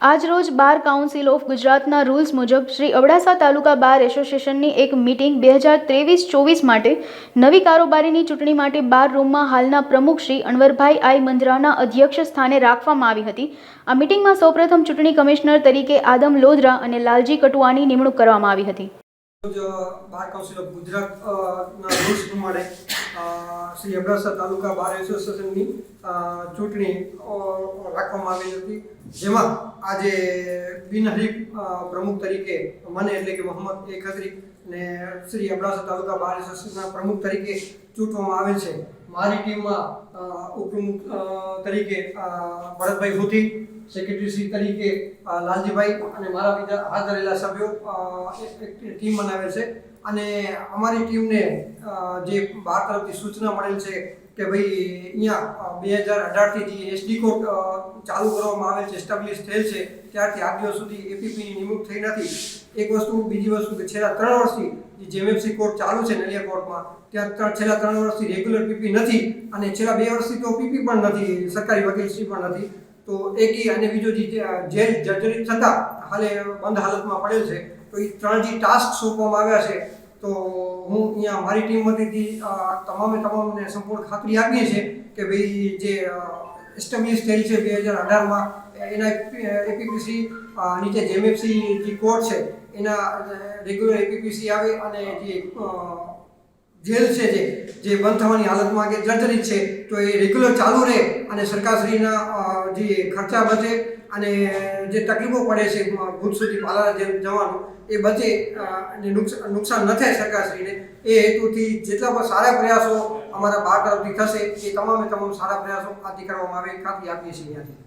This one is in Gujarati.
આજરોજ બાર કાઉન્સિલ ઓફ ગુજરાતના રૂલ્સ મુજબ શ્રી અબડાસા તાલુકા બાર એસોસિએશનની એક મિટિંગ બે હજાર ત્રેવીસ ચોવીસ માટે નવી કારોબારીની ચૂંટણી માટે બાર રૂમમાં હાલના પ્રમુખ શ્રી અનવરભાઈ આઈ મંજરાના અધ્યક્ષ સ્થાને રાખવામાં આવી હતી. આ મીટિંગમાં સૌપ્રથમ ચૂંટણી કમિશનર તરીકે આદમ લોધરા અને લાલજી કટુઆની નિમણૂક કરવામાં આવી હતી. રોજ બાર કાઉન્સિલ ઓફ ગુજરાત પ્રમાણે શ્રી અબડાસા તાલુકા બાર એસોસિએશનની ચૂંટણી રાખવામાં આવી હતી. જેમાં આજે બિનહરીફ પ્રમુખ તરીકે મને એટલે કે મોહમ્મદ એ ખત્રી ને શ્રી અબડાસા તાલુકા બાર એસોસિએશનના પ્રમુખ તરીકે ચૂંટવામાં આવે છે. મારી ટીમમાં ઉપપ્રમુખ તરીકે ભરતભાઈ હુથી સેક્રેટરી શ્રી તરીકે લાલજીભાઈ અને મારા બીજા ધરેલા સભ્યો ટીમ બનાવે છે. અને અમારી ટીમને જે બહાર તરફથી સૂચના મળેલ છે કે ભાઈ અહીંયા બે હજાર અઢારથી જે એસડી કોડ ચાલુ કરવામાં આવેલ છે એસ્ટાબ્લિશ થયેલ છે, ત્યારથી આજ દિવસ સુધી એપીપીની નિમણૂક થઈ નથી. એક વસ્તુ, બીજી વસ્તુ કે છેલ્લા ત્રણ વર્ષથી જે જેમએફસી કોર્ટ ચાલુ છે નલિયા કોર્ટમાં, ત્યાં છેલ્લા ત્રણ વર્ષથી રેગ્યુલર પીપી નથી અને છેલ્લા બે વર્ષથી તો પીપી પણ નથી, સરકારી વકીલશ્રી પણ નથી. તો એક અને બીજો જે જર્જરિત થતા હાલે બંધ હાલતમાં પડેલ છે. તો એ ત્રણ જે ટાસ્ક સોંપવામાં આવ્યા છે, તો હું અહીંયા મારી ટીમ વતીથી તમામે તમામને સંપૂર્ણ ખાતરી આપીએ છીએ કે ભાઈ જે એસ્ટાબ્લિશ થયેલ છે બે હજાર અઢારમાં એના એપીપીસી નીચે જેમએફસી જે કોર્ટ છે, એના રેગ્યુલર એપીપીસી આવે અને જે જેલ છે જે જે બંધ થવાની હાલતમાં કે જર્જરિત છે, તો એ રેગ્યુલર ચાલુ રહે અને સરકારશ્રીના જે ખર્ચા બચે અને જે તકલીફો પડે છે ભૂત સુધી પાલા જેમ જવાનું, એ બચે અને નુકસાન ન થાય સરકારશ્રીને. એ હેતુથી જેટલા પણ સારા પ્રયાસો અમારા બાર તરફથી થશે, એ તમામે તમામ સારા પ્રયાસો આથી કરવામાં આવે, ખાતરી આપીએ છીએ અહીંયાથી